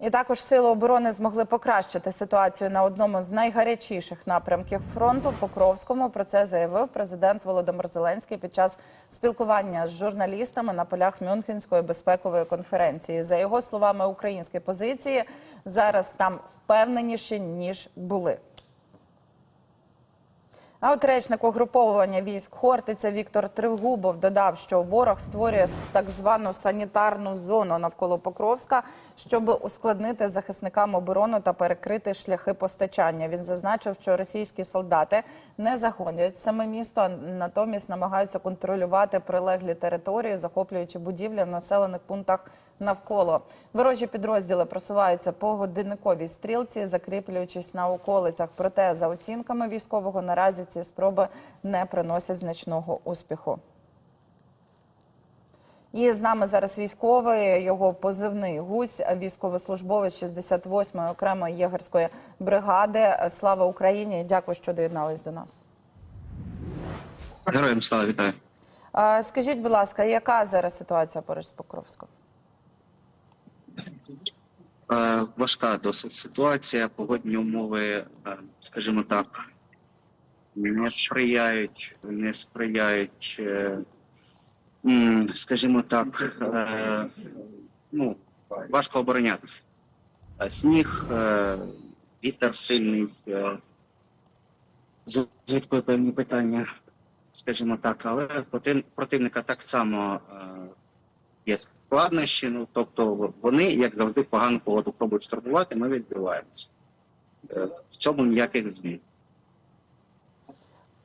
І також сили оборони змогли покращити ситуацію на одному з найгарячіших напрямків фронту Покровському. Про це заявив президент Володимир Зеленський під час спілкування з журналістами на полях Мюнхенської безпекової конференції. За його словами, українські позиції зараз там впевненіші ніж були. А от речник угруповування військ Хортиця Віктор Тривгубов додав, що ворог створює так звану санітарну зону навколо Покровська, щоб ускладнити захисникам оборону та перекрити шляхи постачання. Він зазначив, що російські солдати не заходять в саме місто, а натомість намагаються контролювати прилеглі території, захоплюючи будівлі в населених пунктах навколо. Ворожі підрозділи просуваються по годинниковій стрілці, закріплюючись на околицях. Проте, за оцінками військового, наразі ці спроби не приносять значного успіху. І з нами зараз військовий, його позивний гусь, військовослужбовець 68-ї окремої єгерської бригади. Слава Україні! Дякую, що доєднались до нас. Героям слава вітаю. Скажіть, будь ласка, яка зараз ситуація поруч з Покровськом? Е, важка досить ситуація. Погодні умови, е, скажімо так, не сприяють, не сприяють, е, скажімо так, е, ну, важко оборонятися. Е, Сніг, вітер сильний, з звідкою певні питання, скажімо так, але противника так само. є складнощі. Ну тобто вони, як завжди, погану погоду пробують штурмувати, ми відбиваємося. В цьому ніяких змін.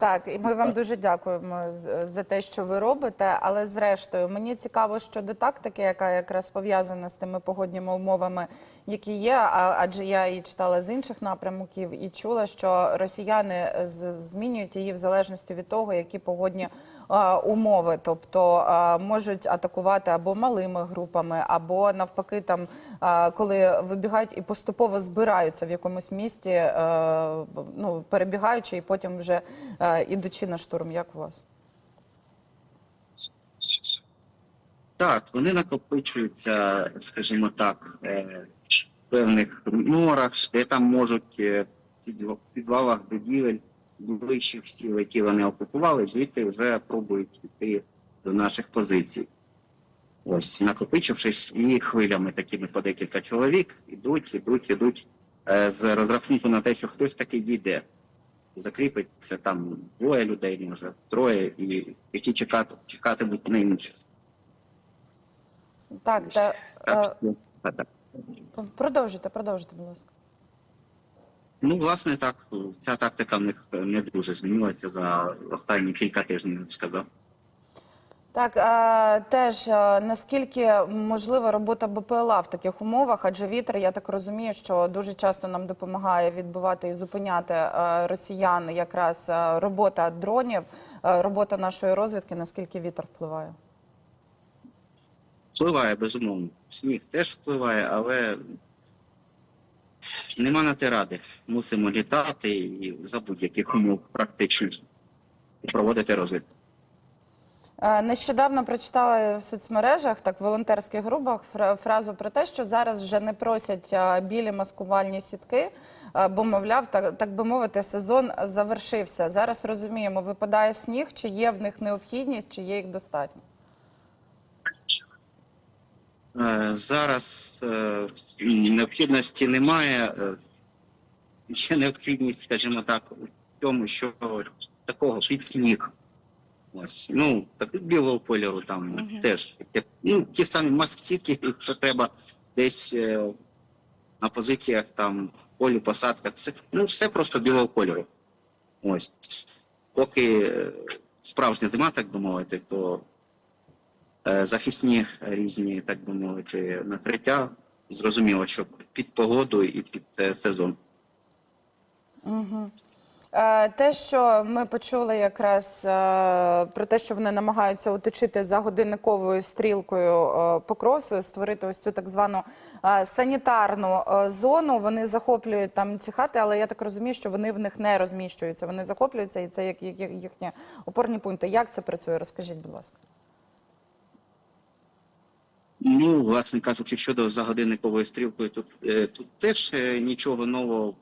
Так, і ми вам дуже дякуємо за те, що ви робите. Але зрештою, мені цікаво щодо тактики, яка якраз пов'язана з тими погодніми умовами, які є. Адже я і читала з інших напрямків і чула, що росіяни змінюють її в залежності від того, які погодні умови, тобто можуть атакувати або малими групами, або навпаки, там коли вибігають і поступово збираються в якомусь місті, е, ну перебігаючи, і потім вже е, ідучи на штурм. Як у вас? Так, вони накопичуються, скажімо так, е, в певних норах, де там можуть е, в підвалах будівель ближчих сіл, які вони окупували, звідти вже пробують йти до наших позицій. Ось, накопичившись і хвилями такими по декілька чоловік, ідуть, ідуть, ідуть е, з розрахунку на те, що хтось таки дійде. Закріпиться там двоє людей, може, троє, і які чекати, чекатимуть на інших. Так, та Так, е, так. продовжуйте, продовжуйте, будь ласка. Ну, власне, так, ця тактика в них не дуже змінилася за останні кілька тижнів, я б сказав. Так, теж наскільки можлива робота БПЛА в таких умовах, адже вітер, я так розумію, що дуже часто нам допомагає відбивати і зупиняти росіян якраз робота дронів, робота нашої розвідки, наскільки вітер впливає. Впливає, безумовно. Сніг теж впливає, але нема на те ради. Мусимо літати і за будь-яких умов практично проводити розвідку. Е, Нещодавно прочитала в соцмережах, так в волонтерських групах, фразу про те, що зараз вже не просять е, білі маскувальні сітки, е, бо, мовляв, так, так би мовити, сезон завершився. Зараз розуміємо, випадає сніг, чи є в них необхідність, чи є їх достатньо. Зараз необхідності немає. Є необхідність, скажімо так, у тому, що такого під сніг. Ось, ну, так білого кольору там Мгм. теж. Ну, ті самі маски, якщо треба десь е, на позиціях там, полі, посадках, все, ну, все просто білого кольору. Ось. Поки е, справжня зима, так би мовити, то е, захисні різні, так би мовити, накриття. Зрозуміло, що під погоду і під е, сезон. Угу. Е, Те, що ми почули якраз е, про те, що вони намагаються уточити за годинниковою стрілкою е, створити ось цю так звану е, санітарну е, зону. Вони захоплюють там ці хати, але я так розумію, що вони в них не розміщуються. Вони захоплюються, і це як, їхні опорні пункти. Як це працює? Розкажіть, будь ласка. Ну, власне кажучи, щодо за годинниковою стрілкою, тут, е, теж е, нічого нового.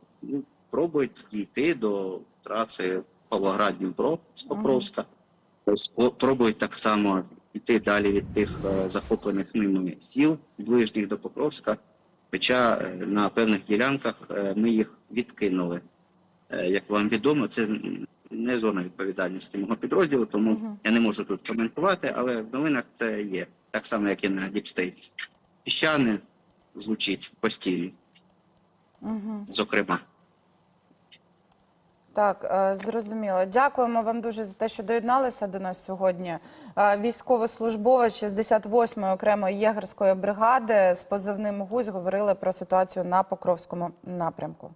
Пробують йти до траси Павлоград Дніпро з Покровська. Пробують так само йти далі від тих е, захоплених ними сіл, ближніх до Покровська. Хоча е, на певних ділянках е, ми їх відкинули. Як вам відомо, це не зона відповідальності мого підрозділу, тому Мгм. я не можу тут коментувати, але в новинах це є. Так само, як і на Діпстейт. Піщани звучить постійно, Угу. зокрема. Так, е, зрозуміло. Дякуємо вам дуже за те, що доєдналися до нас сьогодні. Е, Військовослужбовець 68-ї окремої єгерської бригади з позивним гусь говорили про ситуацію на Покровському напрямку.